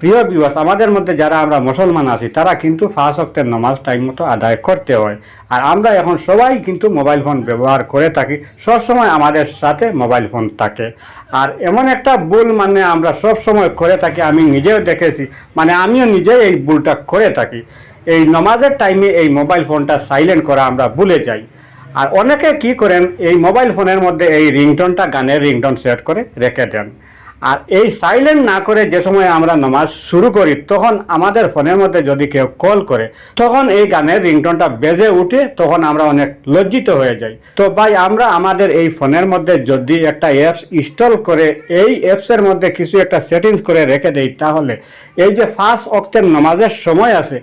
প্রিয় বিবাস আমাদের মধ্যে যারা আমরা মুসলমান আছি, তারা কিন্তু ফাঁস অক্টের নামাজ টাইম মতো আদায় করতে হয়। আর আমরা এখন সবাই কিন্তু মোবাইল ফোন ব্যবহার করে থাকি। সবসময় আমাদের সাথে মোবাইল ফোন থাকে। আর এমন একটা ভুল মানে আমরা সব সময় করে থাকি, আমি নিজেও দেখেছি। মানে আমিও নিজে এই ভুলটা করে থাকি। এই নমাজের টাইমে এই মোবাইল ফোনটা সাইলেন্ট করা আমরা ভুলে যাই। আর অনেকে কি করেন, এই মোবাইল ফোনের মধ্যে এই রিংটনটা গানের রিংটন সেট করে রেখে দেন। আর এই সাইলেন্ট না করে যে সময় আমরা নামাজ শুরু করি, তখন আমাদের ফোনের মধ্যে যদি কেউ কল করে, তখন এই গানের রিংটনটা বেজে উঠে তখন আমরা অনেক লজ্জিত হয়ে যাই। তো ভাই, আমরা আমাদের এই ফোনের মধ্যে যদি একটা অ্যাপস ইনস্টল করে, এই অ্যাপসের মধ্যে কিছু একটা সেটিংস করে রেখে দেই, তাহলে এই যে ফার্স্ট অক্টের নামাজের সময় আছে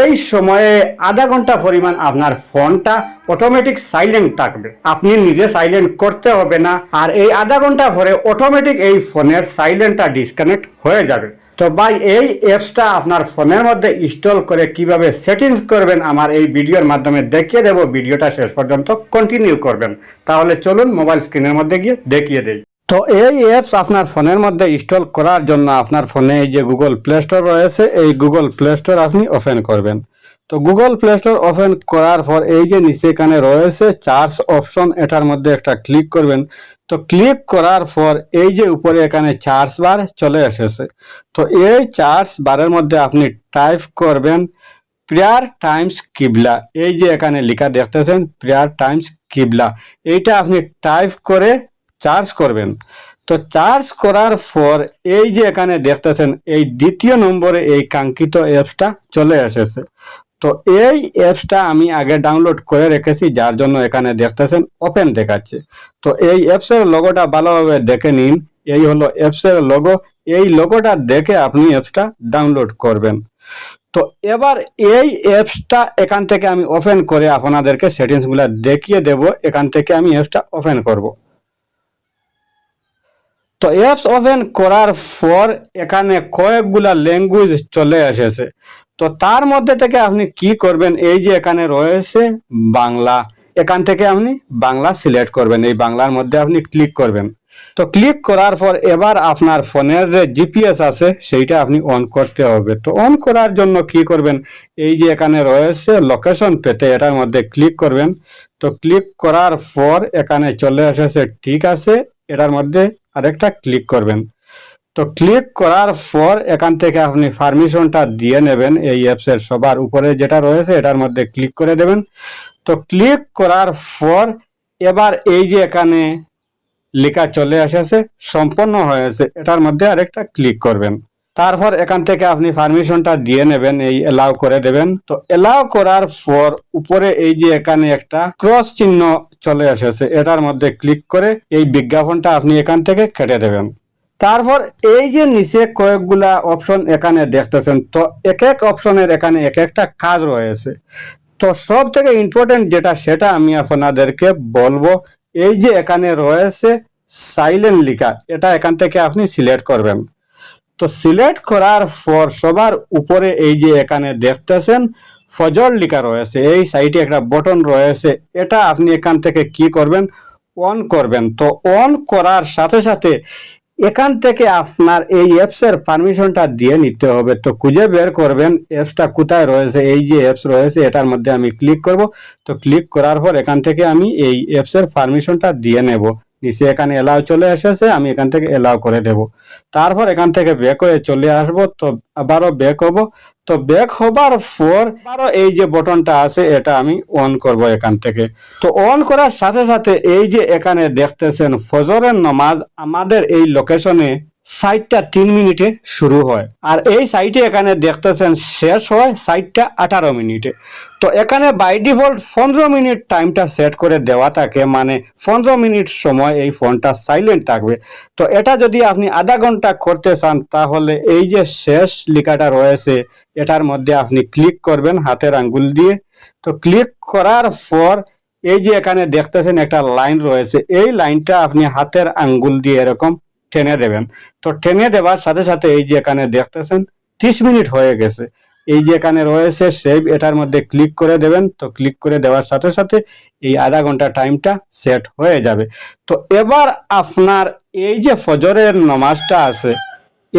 এই সময়ে আধা ঘণ্টা পরিমাণ আপনার ফোনটা অটোমেটিক সাইলেন্ট থাকবে। আপনি নিজে সাইলেন্ট করতে হবে না। আর এই আধা ঘণ্টা পরে অটোমেটিক এই ফোনের সাইলেন্টটা ডিসকানেক্ট হয়ে যাবে। তো ভাই, এই অ্যাপসটা আপনার ফোনের মধ্যে ইনস্টল করে কীভাবে সেটিংস করবেন, আমার এই ভিডিওর মাধ্যমে দেখিয়ে দেবো। ভিডিওটা শেষ পর্যন্ত কন্টিনিউ করবেন। তাহলে চলুন মোবাইল স্ক্রিনের মধ্যে গিয়ে দেখিয়ে দেই। তো এই অ্যাপস আপনার ফোনের মধ্যে ইনস্টল করার জন্য আপনার ফোনে এই যে গুগল প্লে স্টোর রয়েছে, এই গুগল প্লে স্টোর আপনি ওপেন করবেন। তো গুগল প্লে স্টোর ওপেন করার পর এই যে নিচে এখানে রয়েছে চার্জ অপশন এটার মধ্যে একটা ক্লিক করবেন। তো ক্লিক করার পর এই যে উপরে এখানে চার্জ বার চলে এসেছে। তো এই চার্জ বারের মধ্যে আপনি টাইপ করবেন প্রেয়ার টাইমস কিবলা এই যে এখানে লেখা দেখতেছেন প্রেয়ার টাইমস কিবলা এইটা আপনি টাইপ করে চার্জ করবেন। তো চার্জ করার পর এই যে এখানে দেখতেছেন, এই দ্বিতীয় নম্বরে এই কাঙ্ক্ষিত অ্যাপসটা চলে এসেছে। তো এই অ্যাপসটা আমি আগে ডাউনলোড করে রেখেছি, যার জন্য এখানে দেখতেছেন ওপেন দেখাচ্ছে। তো এই অ্যাপসের লোগোটা ভালোভাবে দেখে নিন। এই হলো অ্যাপসের লোগো এই লোগোটা দেখে আপনি অ্যাপসটা ডাউনলোড করবেন। তো এবার এই অ্যাপসটা এখান থেকে আমি ওপেন করে আপনাদেরকে সেটিংসগুলো দেখিয়ে দেব। এখান থেকে আমি অ্যাপসটা ওপেন করব। তো অ্যাপস ওপেন করার পর এখানে কয়েকগুলা ল্যাঙ্গুয়েজ চলে এসেছে। তো তার মধ্যে থেকে আপনি কি করবেন? এই যে এখানে রয়েছে বাংলা। এখান থেকে আপনি বাংলা সিলেক্ট করবেন। এই বাংলার মধ্যে আপনি ক্লিক করবেন। তো ক্লিক করার পর এবার আপনার ফোনের যে জিপিএস আছে, সেইটা আপনি অন করতে হবে। তো অন করার জন্য কি করবেন? এই যে এখানে রয়েছে লোকেশন পেতে, এটার মধ্যে ক্লিক করবেন। তো ক্লিক করার পর এখানে চলে এসেছে, ঠিক আছে, এটার মধ্যে আরেকটা ক্লিক করবেন। তো ক্লিক করার পর এখান থেকে আপনি পারমিশনটা দিয়ে নেবেন এই অ্যাপসের সবার উপরে যেটা রয়েছে এটার মধ্যে ক্লিক করে দেবেন। তো ক্লিক করার পর এবার এই যে এখানে লেখা চলে এসেছে, সম্পন্ন হয়েছে, এটার মধ্যে আরেকটা ক্লিক করবেন। তারপর এখান থেকে আপনি পারমিশনটা দিয়ে নেবেন, এই এলাও করে দেবেন। তো এলাও করার পর উপরে এই যে এখানে একটা ক্রস চিহ্ন চলে এসেছে, এটার মধ্যে ক্লিক করে এই বিজ্ঞাপনটা আপনি এখান থেকে কেটে দেবেন। তারপর এই যে নিচে কয়েকগুলা অপশন এখানে দেখতেছেন, তো এক এক অপশনের এখানে এক একটা কাজ রয়েছে। তো সব থেকে ইম্পর্টেন্ট যেটা, সেটা আমি আপনাদেরকে বলব, এই যে এখানে রয়েছে সাইলেন্ট লিখা, এটা এখান থেকে আপনি সিলেক্ট করবেন। তো সিলেক্ট করার পর সবার উপরে এই যে এখানে দেখতেছেন ফজর লিখা রয়েছে, এই সাইডে একটা বটন রয়েছে, এটা আপনি এখান থেকে কি করবেন? অন করবেন। তো অন করার সাথে সাথে এখান থেকে আপনার এই অ্যাপসের পারমিশনটা দিয়ে নিতে হবে। তো খুঁজে বের করবেন অ্যাপসটা কোথায় রয়েছে, এই যে অ্যাপস রয়েছে, এটার মধ্যে আমি ক্লিক করব। তো ক্লিক করার পর এখান থেকে আমি এই অ্যাপসের পারমিশনটা দিয়ে নেব। নিচে এখানে এলাও চলে এসেছে, আমি এখান থেকে এলাও করে দেব তারপর এখান থেকে ব্যাক হয়ে চলে আসব, তো আবারও ব্যাক হব। তো ব্যাক হবার পর আবারও এই যে বটনটা আছে, এটা আমি অন করব এখান থেকে। তো অন করার সাথে সাথে এই যে এখানে দেখতেছেন, ফজরের নমাজ আমাদের এই লোকেশনে সাইটটা তিন মিনিটে শুরু হয়। আর এই সাইটে এখানে দেখতেছেন শেষ হয় সাইটটা আঠারো মিনিটে। তো এখানে বাই ডিফল্ট পনেরো মিনিট টাইমটা সেট করে দেওয়া থাকে মানে পনেরো মিনিট সময় এই ফোনটা সাইলেন্ট থাকবে। তো এটা যদি আপনি আধা ঘণ্টা করতে চান, তাহলে এই যে শেষ লেখাটা রয়েছে, এটার মধ্যে আপনি ক্লিক করবেন হাতের আঙ্গুল দিয়ে। তো ক্লিক করার পর এই যে এখানে দেখতেছেন একটা লাইন রয়েছে, এই লাইনটা আপনি হাতের আঙ্গুল দিয়ে এরকম টেনে দেবেন। তো টেনে দেওয়ার সাথে সাথে এই যে এখানে দেখতেছেন, ত্রিশ মিনিট হয়ে গেছে। এই যে এখানে রয়েছে সেভ এটার মধ্যে ক্লিক করে দেবেন। তো ক্লিক করে দেওয়ার সাথে সাথে এই আধা ঘণ্টা টাইমটা সেট হয়ে যাবে। তো এবার আপনার এই যে ফজরের নমাজটা আছে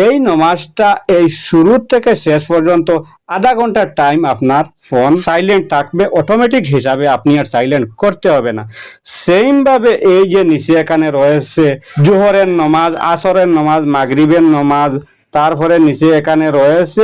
এই নমাজটা এই শুরু থেকে শেষ পর্যন্ত আধা ঘণ্টার টাইম আপনার ফোন সাইলেন্ট থাকবে অটোমেটিক হিসাবে আপনি আর সাইলেন্ট করতে হবে না। সেইমভাবে এই যে নিচে এখানে রয়েছে জোহরের নমাজ, আসরের নমাজ, মাগরিবের নমাজ, তারপরে নিচে এখানে রয়েছে